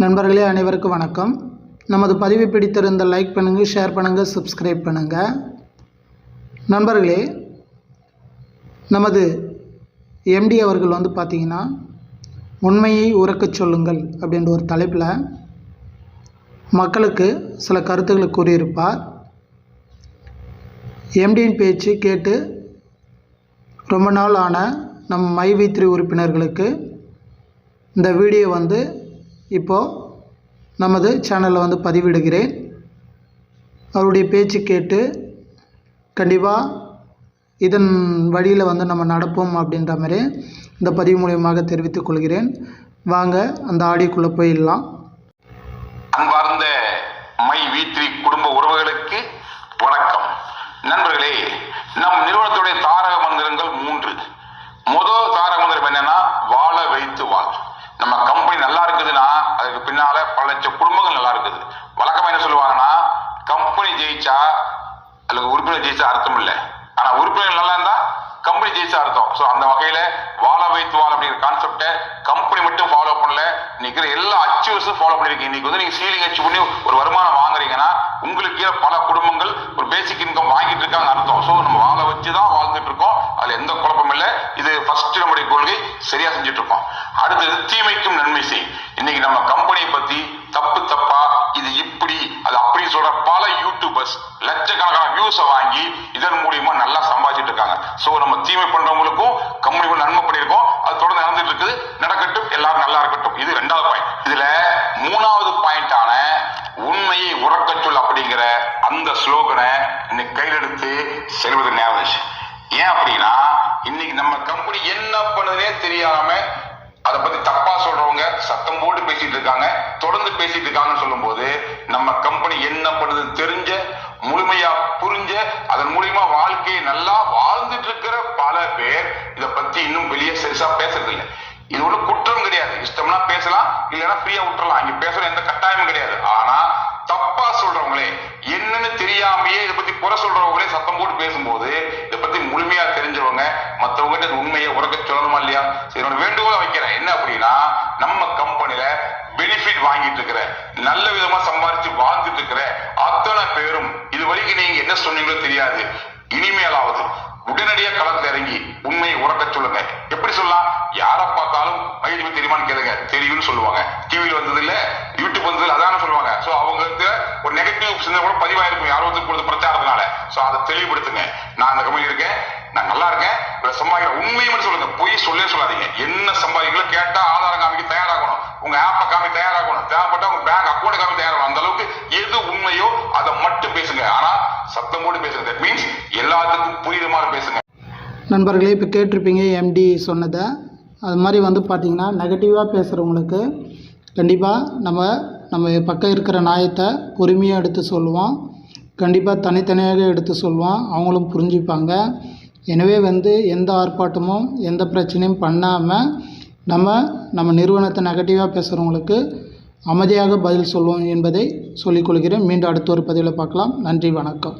நண்பர்களே அனைவருக்கும் வணக்கம். நமது பதிவு பிடித்திருந்த லைக் பண்ணுங்கள் ஷேர் பண்ணுங்கள் சப்ஸ்கிரைப் பண்ணுங்கள் நண்பர்களே நமது எம்டி அவர்கள் வந்து பார்த்திங்கன்னா உண்மையை உறக்கச் சொல்லுங்கள் அப்படின்ற ஒரு தலைப்பில் மக்களுக்கு சில கருத்துக்களை கூறியிருப்பார். எம்டியின் பேச்சு கேட்டு ரொம்ப நாள் ஆன நம் மை உறுப்பினர்களுக்கு இந்த வீடியோ வந்து இப்போது நமது சேனலில் வந்து பதிவிடுகிறேன். அவருடைய பேச்சு கேட்டு கண்டிப்பாக இதன் வழியில் வந்து நம்ம நடப்போம் அப்படின்ற மாதிரி இந்த பதிவு மூலியமாக தெரிவித்துக் கொள்கிறேன். வாங்க அந்த ஆடியோக்குள்ளே போயிடலாம். அன்பார்ந்த மை வீத்ரி குடும்ப உறவுகளுக்கு வணக்கம். நண்பர்களே நம் நிறுவனத்துடைய தாரக மந்திரங்கள் மூன்று முதல் தாரக மந்திரம் என்னன்னா வாழ வைத்து வாழ் நம்ம கம்பெனி நல்லா இருக்குதுன்னா அதுக்கு பல லட்சம் குடும்பங்கள் நல்லா இருக்குது. வழக்கமாக என்ன சொல்லுவாங்கன்னா கம்பெனி ஜெயிச்சா அல்லது உறுப்பினர் ஜெயிச்சா அர்த்தம் இல்லை ஆனா உறுப்பினர் நல்லா இருந்தா கம்பெனி ஜெயிச்சா அர்த்தம் ஸோ அந்த வகையில் வாழ வைத்து வாழ அப்படிங்கிற கான்செப்டை கம்பெனி மட்டும் ஃபாலோ பண்ணல. இன்னைக்கு எல்லா அச்சீவ்ஸும் ஃபாலோ பண்ணிருக்கீங்க. இன்னைக்கு வந்து நீங்க சீலிங் அச்சீவ் பண்ணி ஒரு வருமானம் வாங்குறீங்கன்னா உங்களுக்கு கீழே பல குடும்பங்கள் ஒரு பேசிக் இன்கம் வாங்கிட்டு இருக்காங்க அர்த்தம். ஸோ நம்ம வாழ வச்சு தான் வாழ்ந்துட்டு இருக்கோம். அதுல எந்த குழப்பமும் இல்லை. இது ஃபர்ஸ்ட் நம்முடைய கொள்கை. சரியா செஞ்சுட்டு இருக்கோம். அடுத்தது தீமைக்கும் நன்மை செய். இன்னைக்கு நம்ம கம்பெனியை பத்தி தப்பு தப்பா வியூவர்ஸ் லட்சக்கணக்கான வியூஸை வாங்கி இதன் மூலியமா நல்லா சம்பாதிச்சிட்டு இருக்காங்க. சோ நம்ம தீமை பண்றவங்களுக்கும் கம்பெனிக்கும் நன்மை பண்ணியிருக்கோம். அது தொடர்ந்து நடந்துட்டு இருக்குது. நடக்கட்டும். எல்லாரும் நல்லா இருக்கட்டும். இது ரெண்டாவது பாயிண்ட் இதுல மூணாவது பாயிண்டான உண்மையை உறக்க சொல் அப்படிங்கிற அந்த ஸ்லோகனை இன்னைக்கு கையில் எடுத்து செல்வது நேரம் ஏன் அப்படின்னா இன்னைக்கு நம்ம கம்பெனி என்ன பண்ணுதுனே தெரியாம அதை பத்தி தப்பா சொல்றவங்க சத்தம் போட்டு பேசிட்டு இருக்காங்க. தொடர்ந்து பேசிட்டு இருக்காங்கன்னு சொல்லும்போது நம்ம கம்பெனி என்ன பண்ணுதுன்னு தெரிஞ்ச முழுமையா புரிஞ்ச அதன் மூலியமா வாழ்க்கையை நல்லா வாழ்ந்துட்டு இருக்கிற பல பேர் இதை பத்தி இன்னும் வெளியே சரிசா பேசுறது இல்லை இது ஒண்ணு குற்றம் கிடையாது. இஷ்டம்னா பேசலாம் இல்லைன்னா ஃப்ரீயா விட்டுறலாம். இங்க பேசுற எந்த கட்டாயமும் கிடையாது. ஆனா தப்பா சொல்றவங்களே என்னன்னு தெரியாமையே இதை பத்தி குறை சொல்றவங்களே சத்தம் போட்டு பேசும்போது இதை பத்தி முழுமையா தெரிஞ்சவங்க மத்தவங்க உண்மையை உறக்க சொல்லணுமா இல்லையா? சரி என்னோட வாங்கிட்டு இருக்கிற நல்ல விதமா சம்பாதிச்சு வாழ்ந்துட்டு இருக்கிற அத்தனை பேரும் இது வரைக்கும் நீங்க என்ன சொன்னீங்களோ தெரியாது. இனிமேலாவது உடனடியா களத்துல இறங்கி உண்மையை உறக்க சொல்லுங்க. எப்படி சொல்லலாம்? யார பார்த்தாலும் மகிழ்ச்சி தெரியுமான்னு கேளுங்க. தெரியும்னு சொல்லுவாங்க. டிவியில் வந்தது இல்ல யூடியூப் வந்தது அதான சொல்லுவாங்க. சோ அவங்களுக்கு ஒரு நெகட்டிவ் சிந்தனை கூட பதிவாயிருக்கும். யாரோ ஒருத்தர் கொடுத்த பிரச்சாரத்தினால. சோ அதை தெளிவுபடுத்துங்க. நான் அந்த கம்பெனி இருக்கேன். நான் நல்லா இருக்கேன். சம்பாதிக்கிற உண்மையை மட்டும் சொல்லுங்க. பொய் சொல்லே சொல்லாதீங்க. என்ன சம்பாதி புரியுற மாதிரி பேசுங்க. நண்பர்களே இப்போ கேட்டிருப்பீங்க எம்டி சொன்னதை. அது மாதிரி வந்து பார்த்திங்கன்னா நெகட்டிவாக பேசுகிறவங்களுக்கு கண்டிப்பாக நம்ம நம்ம பக்கம் இருக்கிற நியாயத்தை பொறுமையாக எடுத்து சொல்லுவோம். கண்டிப்பாக தனித்தனியாக எடுத்து சொல்லுவோம். அவங்களும் புரிஞ்சுப்பாங்க. எனவே வந்து எந்த ஆர்ப்பாட்டமும் எந்த பிரச்சனையும் பண்ணாமல் நம்ம நம்ம நிறுவனத்தை நெகட்டிவாக பேசுகிறவங்களுக்கு அமைதியாக பதில் சொல்லுவோம் என்பதை சொல்லிக்கொள்கிறேன் மீண்டும் அடுத்த ஒரு பதிவில் பார்க்கலாம். நன்றி வணக்கம்.